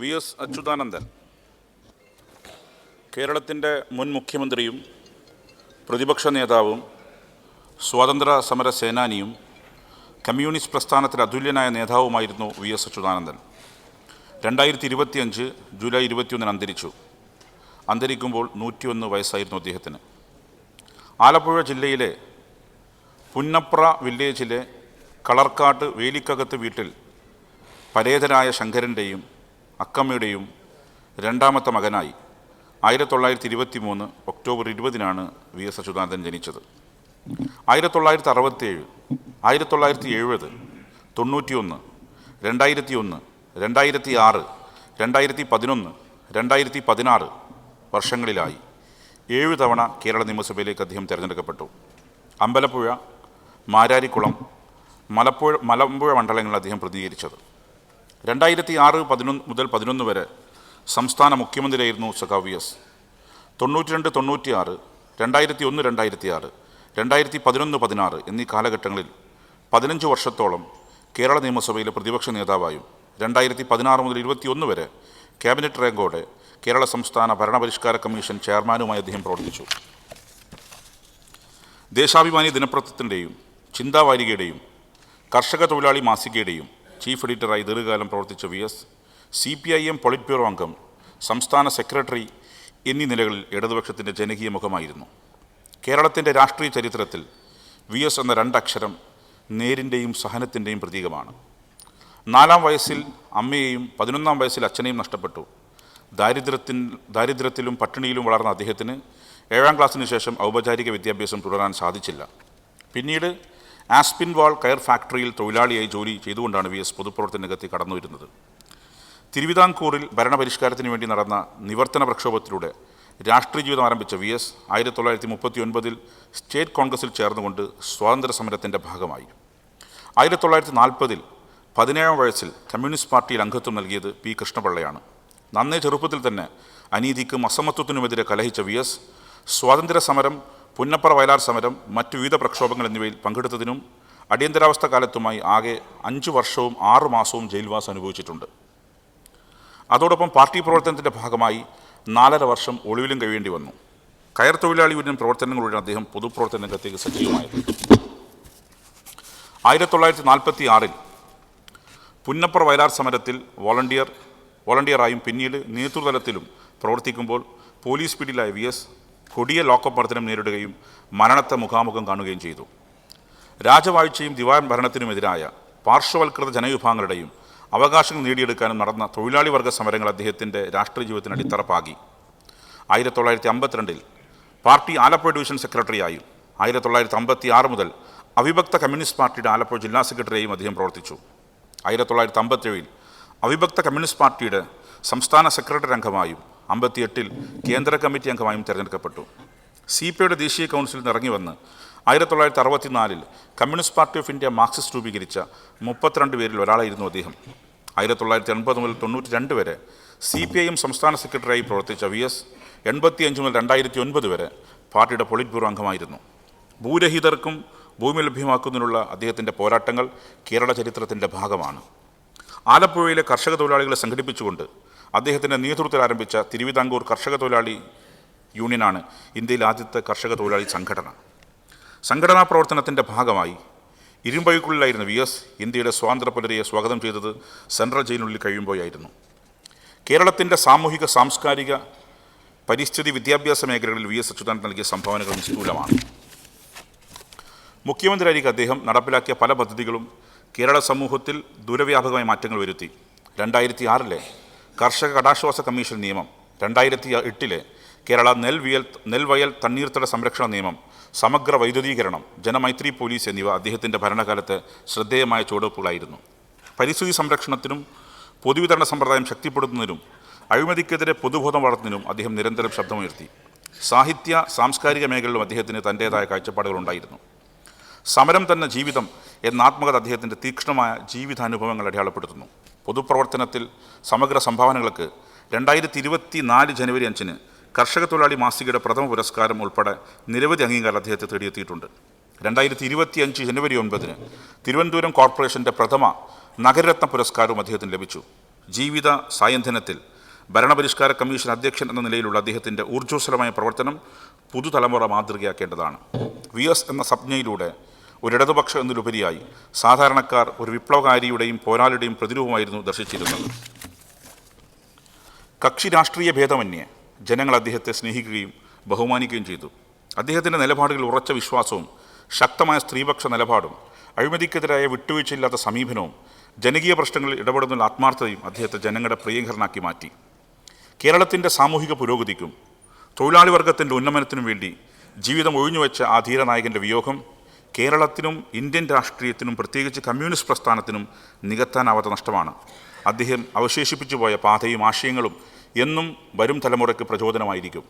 V S Achuthanandan കേരളത്തിന്റെ മുൻ മുഖ്യമന്ത്രിയും പ്രതിപക്ഷ നേതാവും സ്വാതന്ത്ര്യ സമര സേനാനിയും കമ്മ്യൂണിസ്റ്റ് പ്രസ്ഥാനത്തിൽ അതുല്യനായ നേതാവുമായിരുന്നു വി എസ് അച്യുതാനന്ദൻ. രണ്ടായിരത്തി ഇരുപത്തിയഞ്ച് ജൂലൈ ഇരുപത്തിയൊന്നിന് അന്തരിച്ചു. അന്തരിക്കുമ്പോൾ നൂറ്റിയൊന്ന് വയസ്സായിരുന്നു അദ്ദേഹത്തിന്. ആലപ്പുഴ ജില്ലയിലെ പുന്നപ്ര വില്ലേജിലെ കളർക്കാട്ട് വേലിക്കകത്ത് വീട്ടിൽ പരേതരായ ശങ്കരന്റെയും അക്കമ്മയുടെയും രണ്ടാമത്തെ മകനായി. ആയിരത്തി തൊള്ളായിരത്തി ഇരുപത്തി മൂന്ന് ഒക്ടോബർ ഇരുപതിനാണ് വി എസ് അച്യുതാനന്ദൻ ജനിച്ചത്. ആയിരത്തി തൊള്ളായിരത്തി അറുപത്തേഴ് ആയിരത്തി തൊള്ളായിരത്തി എഴുപത് തൊണ്ണൂറ്റിയൊന്ന് രണ്ടായിരത്തി ഒന്ന് രണ്ടായിരത്തി ആറ് രണ്ടായിരത്തി പതിനൊന്ന് രണ്ടായിരത്തി പതിനാറ് വർഷങ്ങളിലായി. ഏഴ് തവണ കേരള നിയമസഭയിലേക്ക് അദ്ദേഹം തിരഞ്ഞെടുക്കപ്പെട്ടു. അമ്പലപ്പുഴ മാരാരിക്കുളം മലപ്പുഴ മലമ്പുഴ മണ്ഡലങ്ങളിൽ അദ്ദേഹം പ്രതിനിധീകരിച്ചത്. രണ്ടായിരത്തി ആറ് പതിനൊന്ന് മുതൽ പതിനൊന്ന് വരെ സംസ്ഥാന മുഖ്യമന്ത്രിയായിരുന്നു സഖാവ് എസ്. തൊണ്ണൂറ്റി രണ്ട് തൊണ്ണൂറ്റി ആറ് രണ്ടായിരത്തി ഒന്ന് രണ്ടായിരത്തി ആറ് രണ്ടായിരത്തി പതിനൊന്ന് പതിനാറ് എന്നീ കാലഘട്ടങ്ങളിൽ പതിനഞ്ച് വർഷത്തോളം കേരള നിയമസഭയിലെ പ്രതിപക്ഷ നേതാവായും രണ്ടായിരത്തി പതിനാറ് മുതൽ ഇരുപത്തിയൊന്ന് വരെ ക്യാബിനറ്റ് റാങ്കോടെ കേരള സംസ്ഥാന ഭരണപരിഷ്കാര കമ്മീഷൻ ചെയർമാനുമായി അദ്ദേഹം പ്രവർത്തിച്ചു. ദേശാഭിമാനി ദിനപ്രത്തത്തിന്റെയും ചിന്താവാരികയുടെയും കർഷക തൊഴിലാളി മാസികയുടെയും ചീഫ് എഡിറ്ററായി ദീർഘകാലം പ്രവർത്തിച്ച V S C P I M polit bureau അംഗം സംസ്ഥാന സെക്രട്ടറി എന്നീ നിലകളിൽ ഇടതുപക്ഷത്തിന്റെ ജനകീയ മുഖമായിരുന്നു. കേരളത്തിന്റെ രാഷ്ട്രീയ ചരിത്രത്തിൽ വി എസ് എന്ന രണ്ടക്ഷരം നേരിന്റെയും സഹനത്തിന്റെയും പ്രതീകമാണ്. നാലാം വയസ്സിൽ അമ്മയെയും പതിനൊന്നാം വയസ്സിൽ അച്ഛനെയും നഷ്ടപ്പെട്ടു. ദാരിദ്ര്യത്തിൻ ദാരിദ്ര്യത്തിലും പട്ടിണിയിലും വളർന്ന അദ്ദേഹത്തിന് ഏഴാം ക്ലാസ്സിന് ശേഷം ഔപചാരിക വിദ്യാഭ്യാസം തുടരാൻ സാധിച്ചില്ല. പിന്നീട് ആസ്പിൻ വാൾ കയർ ഫാക്ടറിയിൽ തൊഴിലാളിയായി ജോലി ചെയ്തുകൊണ്ടാണ് വി എസ് പൊതുപ്രവർത്തന കടന്നു വരുന്നത് തിരുവിതാംകൂറിൽ ഭരണപരിഷ്കാരത്തിന് വേണ്ടി നടന്ന നിവർത്തന പ്രക്ഷോഭത്തിലൂടെ രാഷ്ട്രീയ ജീവിതം ആരംഭിച്ച വി എസ് ആയിരത്തി തൊള്ളായിരത്തി മുപ്പത്തി ഒൻപതിൽ സ്റ്റേറ്റ് കോൺഗ്രസിൽ ചേർന്നുകൊണ്ട് സ്വാതന്ത്ര്യ സമരത്തിന്റെ ഭാഗമായി. ആയിരത്തി തൊള്ളായിരത്തി നാൽപ്പതിൽ പതിനേഴാം വയസ്സിൽ കമ്മ്യൂണിസ്റ്റ് പാർട്ടിയിൽ അംഗത്വം നൽകിയത് പി കൃഷ്ണപിള്ളയാണ്. നന്നേ ചെറുപ്പത്തിൽ തന്നെ അനീതിക്കും അസമത്വത്തിനുമെതിരെ കലഹിച്ച വി എസ് സ്വാതന്ത്ര്യ സമരം പുന്നപ്പറ വയലാർ സമരം മറ്റു വിവിധ പ്രക്ഷോഭങ്ങൾ എന്നിവയിൽ പങ്കെടുത്തതിനും അടിയന്തരാവസ്ഥ കാലത്തുമായി ആകെ അഞ്ച് വർഷവും ആറു മാസവും ജയിൽവാസം അനുഭവിച്ചിട്ടുണ്ട്. അതോടൊപ്പം പാർട്ടി പ്രവർത്തനത്തിന്റെ ഭാഗമായി നാലര വർഷം ഒളിവിലും കഴിയേണ്ടി വന്നു. കയർ തൊഴിലാളി യൂണിയൻ പ്രവർത്തനങ്ങളിലൂടെ അദ്ദേഹം പൊതുപ്രവർത്തന രംഗത്തേക്ക് സജീവമായത് ആയിരത്തി തൊള്ളായിരത്തി നാൽപ്പത്തി ആറിൽ പുന്നപ്പുറ വയലാർ സമരത്തിൽ വോളണ്ടിയർ വോളണ്ടിയറായും പിന്നീട് നേതൃതലത്തിലും പ്രവർത്തിക്കുമ്പോൾ പോലീസ് പിടിയിലായ വി എസ് കൊടിയ ലോക്കപ്പ് നേരിടുകയും മരണത്തെ മുഖാമുഖം കാണുകയും ചെയ്തു. രാജവാഴ്ചയും ദിവാൻ ഭരണത്തിനുമെതിരായ പാർശ്വവൽകൃത ജനവിഭാഗങ്ങളുടെയും അവകാശങ്ങൾ നേടിയെടുക്കാനും നടന്ന തൊഴിലാളി വർഗ സമരങ്ങൾ അദ്ദേഹത്തിന്റെ രാഷ്ട്രീയ ജീവിതത്തിന് അടിത്തറപ്പാകി ആയിരത്തി തൊള്ളായിരത്തി അമ്പത്തിരണ്ടിൽ പാർട്ടി ആലപ്പുഴ ഡിവിഷൻ സെക്രട്ടറിയായും ആയിരത്തി തൊള്ളായിരത്തി അമ്പത്തി ആറ് മുതൽ അവിഭക്ത കമ്മ്യൂണിസ്റ്റ് പാർട്ടിയുടെ ആലപ്പുഴ ജില്ലാ സെക്രട്ടറിയായും അദ്ദേഹം പ്രവർത്തിച്ചു. ആയിരത്തി തൊള്ളായിരത്തി അമ്പത്തേഴിൽ അവിഭക്ത കമ്മ്യൂണിസ്റ്റ് പാർട്ടിയുടെ സംസ്ഥാന സെക്രട്ടറി അംഗമായും അമ്പത്തിയെട്ടിൽ കേന്ദ്ര കമ്മിറ്റി അംഗമായും തിരഞ്ഞെടുക്കപ്പെട്ടു. സി പി ഐയുടെ ദേശീയ കൗൺസിലിൽ നിന്ന് ഇറങ്ങി വന്ന് ആയിരത്തി തൊള്ളായിരത്തി അറുപത്തിനാലിൽ communist party of India Marxist രൂപീകരിച്ച മുപ്പത്തിരണ്ട് പേരിൽ ഒരാളായിരുന്നു അദ്ദേഹം. ആയിരത്തി തൊള്ളായിരത്തി എൺപത് മുതൽ തൊണ്ണൂറ്റി രണ്ട് വരെ സി പി ഐ എം സംസ്ഥാന സെക്രട്ടറിയായി പ്രവർത്തിച്ച വി എസ് എൺപത്തിയഞ്ച് മുതൽ രണ്ടായിരത്തി ഒൻപത് വരെ പാർട്ടിയുടെ പൊളിറ്റ് ബ്യൂറോ അംഗമായിരുന്നു. ഭൂരഹിതർക്കും ഭൂമി ലഭ്യമാക്കുന്നതിനുള്ള അദ്ദേഹത്തിന്റെ പോരാട്ടങ്ങൾ കേരള ചരിത്രത്തിന്റെ ഭാഗമാണ്. ആലപ്പുഴയിലെ കർഷക തൊഴിലാളികളെ സംഘടിപ്പിച്ചുകൊണ്ട് അദ്ദേഹത്തിന്റെ നേതൃത്വത്തിൽ ആരംഭിച്ച തിരുവിതാംകൂർ കർഷക തൊഴിലാളി യൂണിയനാണ് ഇന്ത്യയിലെ ആദ്യത്തെ കർഷക തൊഴിലാളി സംഘടന. സംഘടനാ പ്രവർത്തനത്തിന്റെ ഭാഗമായി ഇരുമ്പഴിക്കുള്ളിലായിരുന്ന വി എസ് ഇന്ത്യയുടെ സ്വാതന്ത്ര്യ പുലരിയെ സ്വാഗതം ചെയ്തത് സെൻട്രൽ ജയിലിനുള്ളിൽ കഴിയുമ്പോഴായിരുന്നു. കേരളത്തിന്റെ സാമൂഹിക സാംസ്കാരിക പരിസ്ഥിതി വിദ്യാഭ്യാസ മേഖലകളിൽ വി എസ് അച്യുതാനന്ദൻ നൽകിയ സംഭാവനകൾ നിസ്തൂലമാണ്. മുഖ്യമന്ത്രിയായിരിക്കും അദ്ദേഹം നടപ്പിലാക്കിയ പല പദ്ധതികളും കേരള സമൂഹത്തിൽ ദുരവ്യാപകമായ മാറ്റങ്ങൾ വരുത്തി. രണ്ടായിരത്തി ആറിലെ കർഷക കടാശ്വാസ കമ്മീഷൻ നിയമം രണ്ടായിരത്തി എട്ടിലെ കേരള നെൽവിയൽ നെൽവയൽ തണ്ണീർത്തട സംരക്ഷണ നിയമം സമഗ്ര വൈദ്യുതീകരണം ജനമൈത്രി പോലീസ് എന്നിവ അദ്ദേഹത്തിന്റെ ഭരണകാലത്ത് ശ്രദ്ധേയമായ ചുവടുവെപ്പുകളായിരുന്നു പരിസ്ഥിതി സംരക്ഷണത്തിനും പൊതുവിതരണ സമ്പ്രദായം ശക്തിപ്പെടുത്തുന്നതിനും അഴിമതിക്കെതിരെ പൊതുബോധം വളർത്തുന്നതിനും അദ്ദേഹം നിരന്തരം ശബ്ദമുയർത്തി. സാഹിത്യ സാംസ്കാരിക മേഖലയിലും അദ്ദേഹത്തിന് തന്റേതായ കാഴ്ചപ്പാടുകളുണ്ടായിരുന്നു. സമരം തന്നെ ജീവിതം എന്ന ആത്മകഥ അദ്ദേഹത്തിന്റെ തീക്ഷ്ണമായ ജീവിതാനുഭവങ്ങൾ അടയാളപ്പെടുത്തുന്നു. പൊതുപ്രവർത്തനത്തിൽ സമഗ്ര സംഭാവനകൾക്ക് രണ്ടായിരത്തി ഇരുപത്തി നാല് ജനുവരി അഞ്ചിന് കർഷക തൊഴിലാളി മാസികയുടെ പ്രഥമ പുരസ്കാരം ഉൾപ്പെടെ നിരവധി അംഗീകാരം അദ്ദേഹത്തെ തേടിയെത്തിയിട്ടുണ്ട്. രണ്ടായിരത്തി ഇരുപത്തി അഞ്ച് ജനുവരി ഒൻപതിന് തിരുവനന്തപുരം കോർപ്പറേഷന്റെ പ്രഥമ നഗരരത്ന പുരസ്കാരവും അദ്ദേഹത്തിന് ലഭിച്ചു. ജീവിത സായന്ധനത്തിൽ ഭരണപരിഷ്കാര കമ്മീഷൻ അധ്യക്ഷൻ എന്ന നിലയിലുള്ള അദ്ദേഹത്തിന്റെ ഊർജസ്വലമായ പ്രവർത്തനം പുതുതലമുറ മാതൃകയാക്കേണ്ടതാണ്. വി എസ് എന്ന സംജ്ഞയിലൂടെ ഒരു ഇടതുപക്ഷ എന്നതിലുപരിയായി സാധാരണക്കാർ ഒരു വിപ്ലവകാരിയുടെയും പോരാളിയുടെയും പ്രതിരൂപമായിരുന്നു ദർശിച്ചിരുന്നത്. കക്ഷി രാഷ്ട്രീയ ഭേദമന്യേ ജനങ്ങൾ അദ്ദേഹത്തെ സ്നേഹിക്കുകയും ബഹുമാനിക്കുകയും ചെയ്തു. അദ്ദേഹത്തിന്റെ നിലപാടുകൾ ഉറച്ച വിശ്വാസവും ശക്തമായ സ്ത്രീപക്ഷ നിലപാടും അഴിമതിക്കെതിരായ വിട്ടുവീഴ്ചയില്ലാത്ത സമീപനവും ജനകീയ പ്രശ്നങ്ങളിൽ ഇടപെടുന്ന ആത്മാർത്ഥതയും അദ്ദേഹത്തെ ജനങ്ങളുടെ പ്രിയങ്കരനാക്കി മാറ്റി. കേരളത്തിന്റെ സാമൂഹിക പുരോഗതിക്കും തൊഴിലാളി വർഗത്തിന്റെ ഉന്നമനത്തിനും വേണ്ടി ജീവിതം ഒഴിഞ്ഞുവെച്ച ആ ധീരനായകന്റെ വിയോഗം കേരളത്തിനും ഇന്ത്യൻ രാഷ്ട്രീയത്തിനും പ്രത്യേകിച്ച് കമ്മ്യൂണിസ്റ്റ് പ്രസ്ഥാനത്തിനും നികത്താനാവാത്ത നഷ്ടമാണ്. അദ്ദേഹം അവശേഷിപ്പിച്ചു പോയ പാതയും ആശയങ്ങളും എന്നും വരും തലമുറയ്ക്ക് പ്രചോദനമായിരിക്കും.